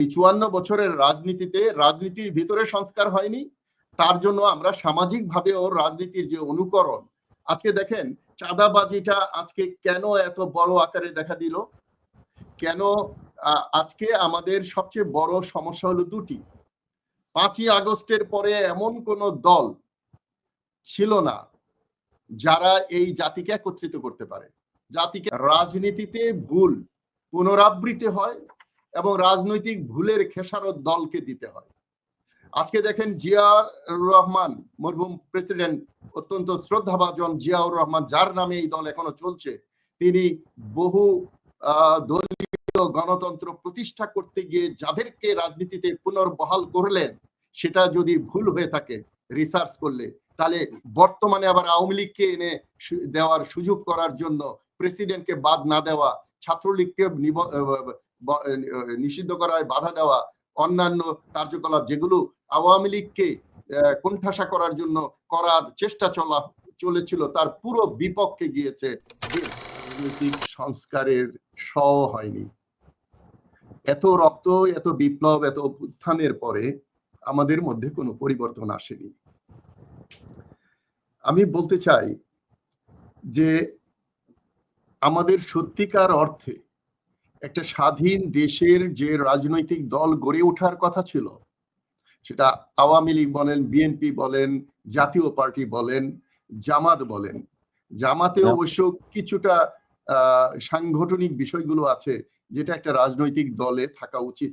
এই চুয়ান্ন বছরের রাজনীতিতে রাজনীতির ভিতরে সংস্কার হয়নি, তার জন্য আমরা সামাজিক ভাবে ওর রাজনীতির যে অনুকরণ, আজকে দেখেন চাঁদাবাজিটা আজকে কেন এত বড় আকারে দেখা দিল? কেন আজকে আমাদের সবচেয়ে বড় সমস্যা হলো দুটি। পাঁচই আগস্টের পরে এমন কোন দল ছিল না যারা এই জাতিকে একত্রিত করতে পারে। জাতিকে রাজনীতিতে ভুল পুনরাবৃত্তি হয় এবং রাজনৈতিক ভুলের খেসারত দলকে দিতে হয়। আজকে দেখেন জিয়াউর রহমান, মরহুম প্রেসিডেন্ট, অত্যন্ত শ্রদ্ধাভাজন জিয়াউর রহমান, যার নামে এই দল এখনও চলছে, তিনি বহু দলীয় গণতন্ত্র প্রতিষ্ঠা করতে গিয়ে যাদেরকে রাজনীতিতে পুনর্বহাল করলেন, সেটা যদি ভুল হয়ে থাকে রিসার্চ করলে, তাহলে বর্তমানে আবার আওয়ামী লীগকে এনে দেওয়ার সুযোগ করার জন্য প্রেসিডেন্টকে বাদ না দেওয়া, ছাত্রলীগকে নিষিদ্ধ করায়, বাধা দেওয়া, অন্যান্য কার্যকলাপ যেগুলো আওয়ামী লীগকে কোণঠাসা করার জন্য করার চেষ্টা চলা, চলেছিল, তার পুরো বিপক্ষে গিয়েছে রাজনৈতিক সংস্কারের স হয়নি। এত রক্ত, এত বিপ্লব, এত উত্থানের পরে আমাদের মধ্যে কোনো পরিবর্তন আসেনি। আমি বলতে চাই যে আমাদের সত্যিকার অর্থে একটা স্বাধীন দেশের যে রাজনৈতিক দল গড়ে ওঠার কথা ছিল সেটা আওয়ামী লীগ বলেন বিএনপি বলেন জাতীয় পার্টি বলেন জামাত বলেন। জামাতে হ্যাঁ। অবশ্য কিছুটা সাংগঠনিক বিষয়গুলো আছে যেটা একটা রাজনৈতিক দলে থাকা উচিত।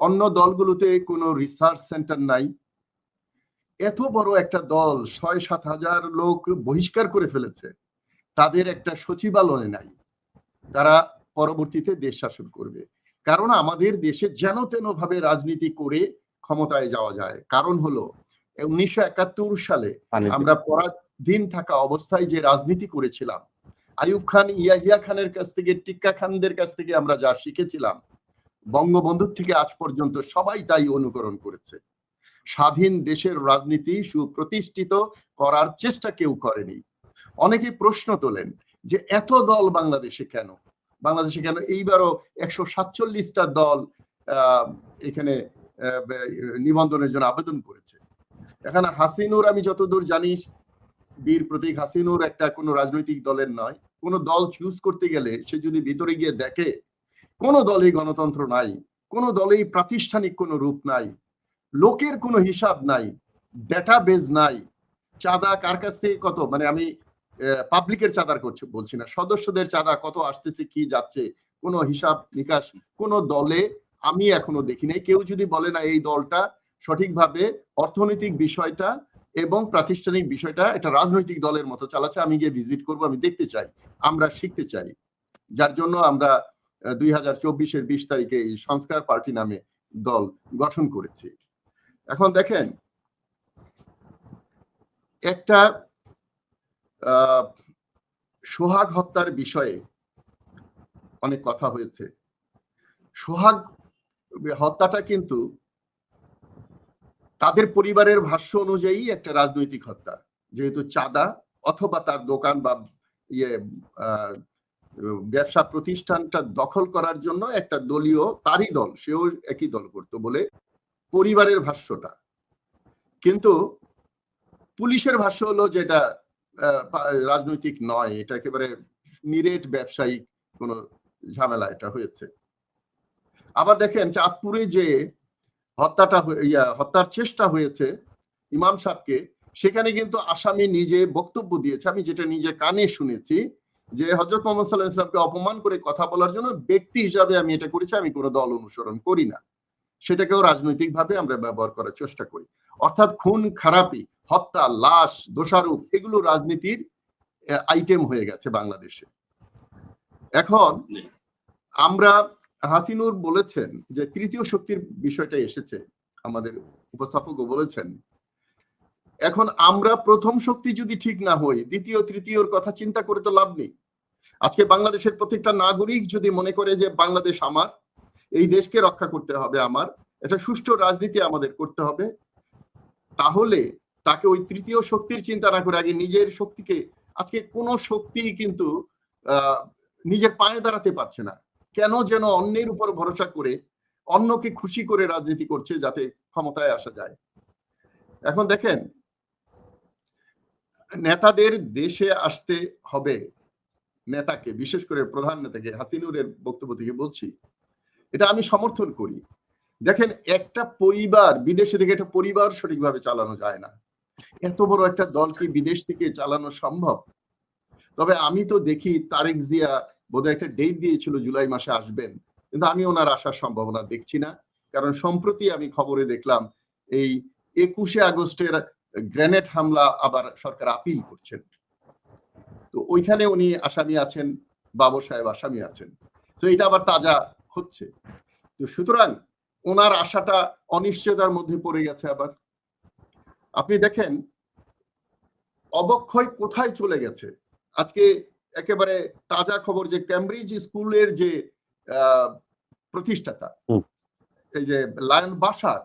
অন্য দলগুলোতে কোনো রিসার্চ সেন্টার নাই। এত বড় একটা দল ছয় সাত হাজার লোক বহিষ্কার করে ফেলেছে। তাদের একটা সচিবালয় নাই। তারা পরবর্তীতে দেশ শাসন করবে। কারণ আমাদের দেশে যেন তেন ভাবে রাজনীতি করে ক্ষমতায় যাওয়া যায়। কারণ হলো উনিশশো একাত্তর সালে আমরা পরাধীন থাকা অবস্থায় যে রাজনীতি করেছিলাম আয়ুব খান ইয়াহিয়া খানের কাছ থেকে টিক্কা খানদের কাছ থেকে আমরা যা শিখেছিলাম বঙ্গবন্ধুর থেকে আজ পর্যন্ত সবাই তাই অনুকরণ করেছে। স্বাধীন দেশের রাজনীতি সুপ্রতিষ্ঠিত করার চেষ্টা কেউ করেনি। অনেকে প্রশ্ন তোলেন যে এত দল বাংলাদেশে কেন? বাংলাদেশে কেন এইবারও একশো সাতচল্লিশটা দল এখানে নিবন্ধনের জন্য আবেদন করেছে। এখানে হাসিনুর আমি যতদূর জানি, বীর প্রতীক হাসিনুর একটা কোনো রাজনৈতিক দলের নয়। কোন দল চুজ করতে গেলে সে যদি ভিতরে গিয়ে দেখে, কোন দলেই গণতন্ত্র নাই, কোন দলেই প্রাতিষ্ঠানিক কোনো রূপ নাই, লোকের কোনো হিসাব নাই ডেটা বেজ নাই, চাঁদা কার কাছ থেকে কত? মানে আমি পাবলিকের চাঁদার করছে, বলছি না। সদস্যদের চাঁদা কত আসতেছে, কি যাচ্ছে, কোনো হিসাব নিকাশ, কোন দলে আমি এখনও দেখি নাই। কেউ যদি বলে না এই দলটা সঠিকভাবে অর্থনৈতিক বিষয়টা এবং প্রাতিষ্ঠানিক বিষয়টা এটা রাজনৈতিক দলের মতো চালাচ্ছে, আমি গিয়ে ভিজিট করব, আমি দেখতে চাই, আমরা শিখতে চাই। যার জন্য আমরা দুই হাজার চব্বিশের বিশ তারিখে এই সংস্কার পার্টি নামে দল গঠন করেছি। এখন দেখেন, একটা সোহাগ হত্যার বিষয়ে অনেক কথা হয়েছে। সোহাগ হত্যাটা কিন্তু তাদের পরিবারের ভাষ্য অনুযায়ী একটা রাজনৈতিক হত্যা। যেহেতু চাঁদা অথবা তার দোকান বা ইয়ে ব্যবসা প্রতিষ্ঠানটা দখল করার জন্য একটা দলীয় তারই দল, সেও একই দল করত বলে পরিবারের ভাষ্যটা। কিন্তু পুলিশের ভাষ্য হলো যেটা রাজনৈতিক নয়, এটা একেবারে নিরেট ব্যবসায়িক কোন ঝামেলা এটা হয়েছে। আবার দেখেন চাঁদপুরে যে হত্যাটা ইয়া, হত্যার চেষ্টা হয়েছে ইমাম সাহকে সেখানে কিন্তু আসামি নিজে বক্তব্য দিয়েছে। আমি যেটা নিজে কানে শুনেছি যে হজরত মোহাম্মদ সাল্লাহ ইসলামকে অপমান করে কথা বলার জন্য ব্যক্তি হিসাবে আমি এটা করেছি, আমি কোনো দল অনুসরণ করি না। সেটাকেও রাজনৈতিক ভাবে আমরা ব্যবহার করার চেষ্টা করি। অর্থাৎ খুন খারাপি হত্যা লাশ দোষারোপ এগুলো রাজনীতির আইটেম হয়ে গেছে বাংলাদেশে। এখন আমরা হাসিনুর বলেছেন যে তৃতীয় শক্তির বিষয়টা এসেছে আমাদের উপস্থাপকও বলেছেন। এখন আমরা প্রথম শক্তি যদি ঠিক না হই দ্বিতীয় তৃতীয়র কথা চিন্তা করে তো লাভ নেই। আজকে বাংলাদেশের প্রত্যেকটা নাগরিক যদি মনে করে যে বাংলাদেশ আমার এই দেশকে রক্ষা করতে হবে আমার এটা সুষ্ঠু রাজনীতি আমাদের করতে হবে তাহলে তাকে ওই তৃতীয় শক্তির চিন্তা না করে আগে নিজের শক্তিকে, আজকে কোনো শক্তি কিন্তু নিজের পায়ে দাঁড়াতে পারছে না। কেন যেন অন্যের উপর ভরসা করে, অন্যকে খুশি করে রাজনীতি করছে যাতে ক্ষমতায় আসা যায়। এখন দেখেন, নেতাদের দেশে আসতে হবে নেতাকে, বিশেষ করে প্রধান নেতাকে, হাসিনুরের বক্তব্য থেকে বলছি। এটা আমি সমর্থন করি। দেখেন, একটা পরিবার, বিদেশে থেকে একটা পরিবার সঠিকভাবে চালানো যায় না। এত বড় একটা দলকে বিদেশ থেকে চালানো সম্ভব? তবে আমি তো দেখি তারেক জিয়া বোধহয় একটা ডেট দিয়েছিল জুলাই মাসে আসবেন। কিন্তু আমি ওনার আসার সম্ভাবনা দেখছি না। কারণ সম্প্রতি আমি খবরে দেখলাম এই একুশে আগস্টের গ্রেনেড হামলা আবার সরকার আপিল করছেন। তো ওইখানে উনি আসামি আছেন বাবু সাহেব আসামি আছেন। তো এটা আবার তাজা হচ্ছে। তো সুতরাং ওনার আশাটা অনিশ্চয়তার মধ্যে পড়ে গেছে আবার। আপনি দেখেন অবক্ষয় কোথায় চলে গেছে? আজকে একেবারে তাজা খবর যে ক্যামব্রিজ স্কুলের যে প্রতিষ্ঠাতা এই যে লায়ন বাসার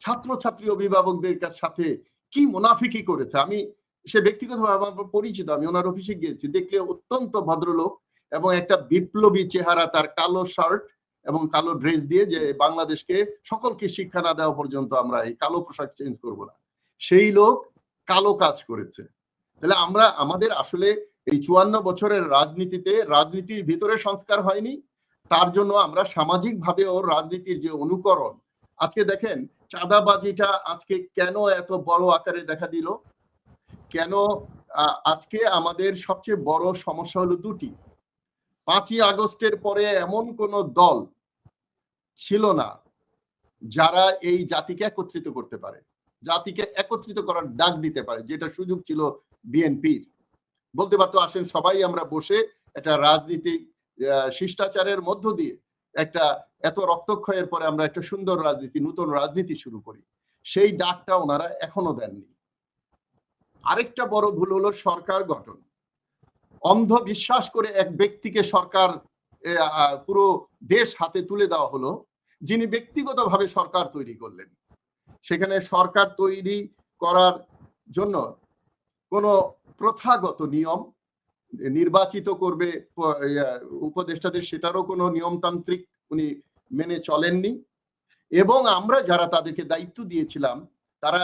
ছাত্রছাত্রী অভিভাবকদের সাথে কি মুনাফিকি করেছে? আমি সে ব্যক্তিগতভাবে আমার পরিচিত আমি ওনার অফিসে গিয়েছি। দেখলে অত্যন্ত ভদ্রলোক এবং একটা বিপ্লবী চেহারা তার কালো শার্ট এবং কালো ড্রেস দিয়ে যে বাংলাদেশকে সকলকে শিক্ষা না দেওয়া পর্যন্ত আমরা এই কালো পোশাক চেঞ্জ করব না। সেই লোক কালো কাজ করেছে। তাহলে আমরা, আমাদের আসলে এই চুয়ান্ন বছরের রাজনীতিতে, রাজনীতির ভিতরে সংস্কার হয়নি, তার জন্য আমরা সামাজিক ভাবে ওর রাজনীতির যে অনুকরণ, আজকে দেখেন চাঁদাবাজিটা আজকে কেন এত বড় আকারে দেখা দিল? কেন আজকে আমাদের সবচেয়ে বড় সমস্যা হলো দুটি। পাঁচই আগস্টের পরে এমন কোন দল ছিল না, যারা এই জাতিকে একত্রিত করতে পারে। জাতিকে একত্রিত করার ডাক দিতে পারে, যেটা সুযোগ ছিল বিএনপির। বলতে পারতো আসেন সবাই আমরা বসে একটা রাজনীতিক শিষ্টাচারের মধ্য দিয়ে একটা এত রক্তক্ষয়ের পরে আমরা একটা সুন্দর রাজনীতি, নতুন রাজনীতি শুরু করি। সেই ডাকটা ওনারা এখনও দেননি। আরেকটা বড় ভুল হলো সরকার গঠন। অন্ধ বিশ্বাস করে এক ব্যক্তিকে সরকার পুরো দেশ হাতে তুলে দেওয়া হলো, যিনি ব্যক্তিগতভাবে সরকার তৈরি করলেন। সেখানে সরকার তৈরি করার জন্য কোনো প্রথাগত নিয়ম নির্বাচিত করবে উপদেষ্টাদের সেটারও কোনো নিয়মতান্ত্রিক উনি মেনে চলেননি। এবং আমরা যারা তাদেরকে দায়িত্ব দিয়েছিলাম, তারা,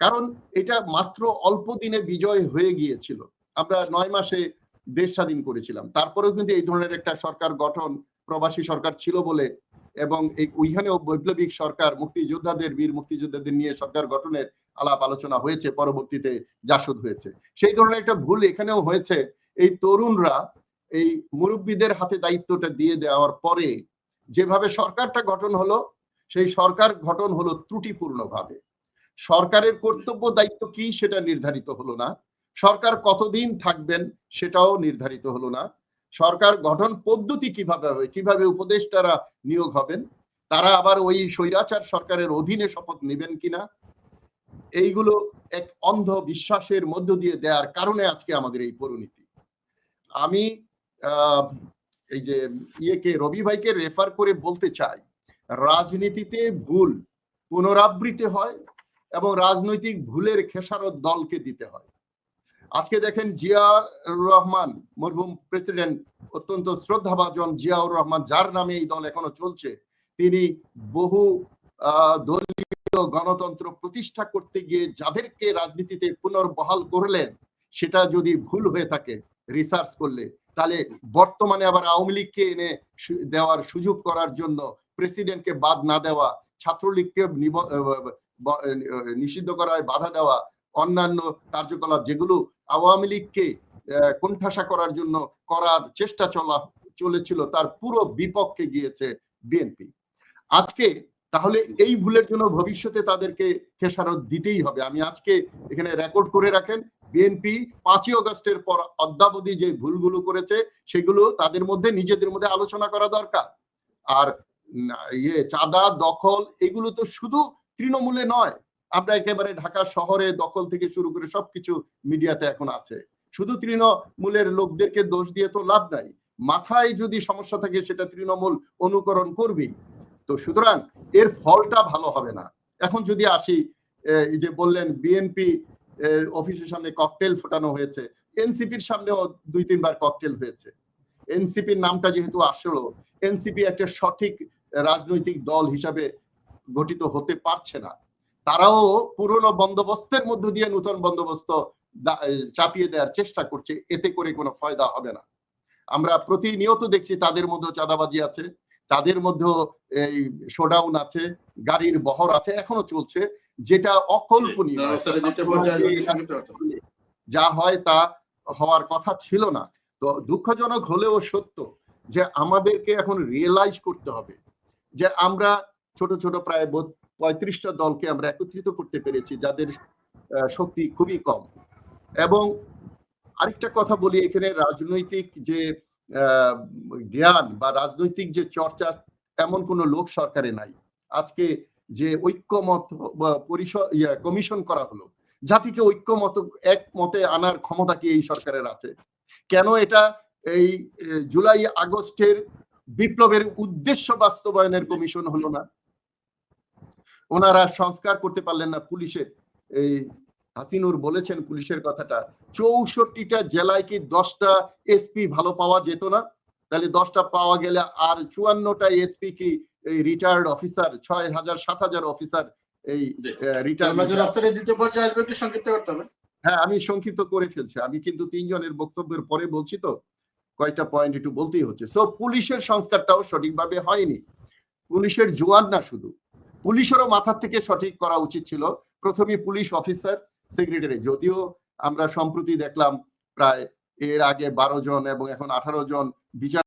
কারণ এটা মাত্র অল্প দিনে বিজয় হয়ে গিয়েছিল। আমরা নয় মাসে দেশ স্বাধীন করেছিলাম। তারপরেও কিন্তু এই ধরনের একটা সরকার গঠন প্রবাসী সরকার ছিল বলে এবং ওইখানেও বৈপ্লবিক সরকার, মুক্তিযোদ্ধাদের, বীর মুক্তিযোদ্ধাদের নিয়ে সরকার গঠনের আলাপ আলোচনা হয়েছে, পরবর্তীতে জাসদ হয়েছে। সেই ধরনের একটা ভুল এখানেও হয়েছে। এই তরুণরা এই মুরব্বীদের হাতে দায়িত্বটা দিয়ে দেওয়ার পরে যেভাবে সরকারটা গঠন হলো, সেই সরকার গঠন হলো ত্রুটিপূর্ণ ভাবে সরকারের কর্তব্য দায়িত্ব কি সেটা নির্ধারিত হলো না। সরকার কতদিন থাকবেন সেটাও নির্ধারিত হলো না। সরকার গঠন পদ্ধতি কীভাবে হবে, কীভাবে উপদেষ্টারা নিয়োগ হবেন, তারা আবার ওই স্বৈরাচার সরকারের অধীনে শপথ নেবেন কিনা, এইগুলো এক অন্ধ বিশ্বাসের মধ্য দিয়ে দেওয়ার কারণে আজকে আমাদের এই পরিণতি। আমি এই যে ইয়েকে, রবি ভাইকে রেফার করে বলতে চাই, রাজনীতিতে ভুল পুনরাবৃত্তি হয় এবং রাজনৈতিক ভুলের খেসারত দলকে দিতে হয়। আজকে দেখেন জিয়াউর রহমান, মরহুম প্রেসিডেন্ট, অত্যন্ত শ্রদ্ধাভাজন জিয়াউর রহমান, যার নামে এই দল এখনও চলছে। তিনি বহু দলীয় গণতন্ত্র প্রতিষ্ঠা করতে গিয়ে যাদেরকে রাজনীতিতে পুনর্বহাল করলেন, সেটা যদি ভুল হয়ে থাকে রিসার্চ করলে, তাহলে বর্তমানে আবার আওয়ামী লীগকে এনে দেওয়ার সুযোগ করার জন্য প্রেসিডেন্টকে বাদ না দেওয়া, ছাত্রলীগকে নিষিদ্ধ করায় বাধা দেওয়া অন্যান্য কার্যকলাপ যেগুলো আওয়ামী লীগকে কোণঠাসা করার জন্য করার চেষ্টা চলা, চলেছিল, তার পুরো বিপক্ষে গিয়েছে বিএনপি। আজকে তাহলে এই ভুলের জন্য ভবিষ্যতে তাদেরকে খেসারত দিতেই হবে। আমি আজকে এখানে রেকর্ড করে রাখেন, বিএনপি পাঁচই অগস্টের পর অদ্যাবধি যে ভুলগুলো করেছে, সেগুলো তাদের মধ্যে, নিজেদের মধ্যে আলোচনা করা দরকার। আর ইয়ে চাঁদা, দখল, এগুলো তো শুধু তৃণমূলে নয় আমরা একেবারে ঢাকা শহরে দখল থেকে শুরু করে সবকিছু মিডিয়াতে এখন আছে। শুধু তৃণমূলের লোকদেরকে দোষ দিয়ে তো লাভ নাই। মাথায় যদি সমস্যা থাকে, সেটা তৃণমূল অনুকরণ করবেই। তো সুতরাং এর ফলটা ভালো হবে না। এখন যদি আসি যে বললেন বিএনপি অফিসের সামনে ককটেল ফোটানো হয়েছে। এনসিপির সামনেও দুই, তিনবার ককটেল হয়েছে। এনসিপির নামটা যেহেতু আসলো, এনসিপি একটা সঠিক রাজনৈতিক দল হিসাবে গঠিত হতে পারছে না। তারাও পুরনো বন্দোবস্তের মধ্য দিয়ে নতুন বন্দোবস্ত চাপিয়ে দেওয়ার চেষ্টা করছে এতে করে কোনো ফায়দা হবে না আমরা প্রতিনিয়ত দেখছি তাদের মধ্যে চাঁদাবাজি আছে তাদের মধ্যেও এই শোডাউন আছে গাড়ির বহর আছে এখনও চলছে যেটা অকল্পনীয়। যা হয় তা হওয়ার কথা ছিল না তো দুঃখজনক হলেও সত্য যে আমাদেরকে এখন রিয়েলাইজ করতে হবে যে আমরা ছোট ছোট প্রায় পঁয়ত্রিশটা দলকে আমরা একত্রিত করতে পেরেছি, যাদের শক্তি খুবই কম। এবং আরেকটা কথা বলি, এখানে রাজনৈতিক যে জ্ঞান বা রাজনৈতিক যে চর্চা এমন কোনো লোক সরকারে নাই। আজকে যে ঐক্যমত পরিষদ কমিশন করা হলো, জাতিকে ঐক্যমত এক মতে আনার ক্ষমতা কি এই সরকারের আছে? কেন এটা এই জুলাই আগস্টের বিপ্লবের উদ্দেশ্য বাস্তবায়নের কমিশন হলো না? ওনারা সংস্কার করতে পারলেন না পুলিশের। এই হাসিনুর বলেছেন পুলিশের কথাটা চৌষট্টিটা জেলায় কি দশটা এসপি ভালো পাওয়া যেত না? তাহলে দশটা পাওয়া গেলে আর চুয়ান্নটা এসপি কি এই রিটায়ার্ড অফিসার ছয় হাজার সাত হাজার অফিসার এই জি। রিটায়ার্ড জনাব দ্বিতীয় পর্যায়ে আসবে একটু সংক্ষিপ্ত করতে হবে। হ্যাঁ আমি সংক্ষিপ্ত করে ফেলছি। আমি কিন্তু তিনজনের বক্তব্যের পরে বলছি তো কয়েকটা পয়েন্ট একটু বলতেই হচ্ছে। সো পুলিশের সংস্কারটাও সঠিকভাবে হয়নি। পুলিশের জোয়ান না শুধু। পুলিশেরও মাথার থেকে সঠিক করা উচিত ছিল। প্রথমে পুলিশ অফিসার, সেক্রেটারি। যদিও আমরা সম্প্রতি দেখলাম প্রায় এর আগে বারো জন এবং এখন আঠারো জন বিচার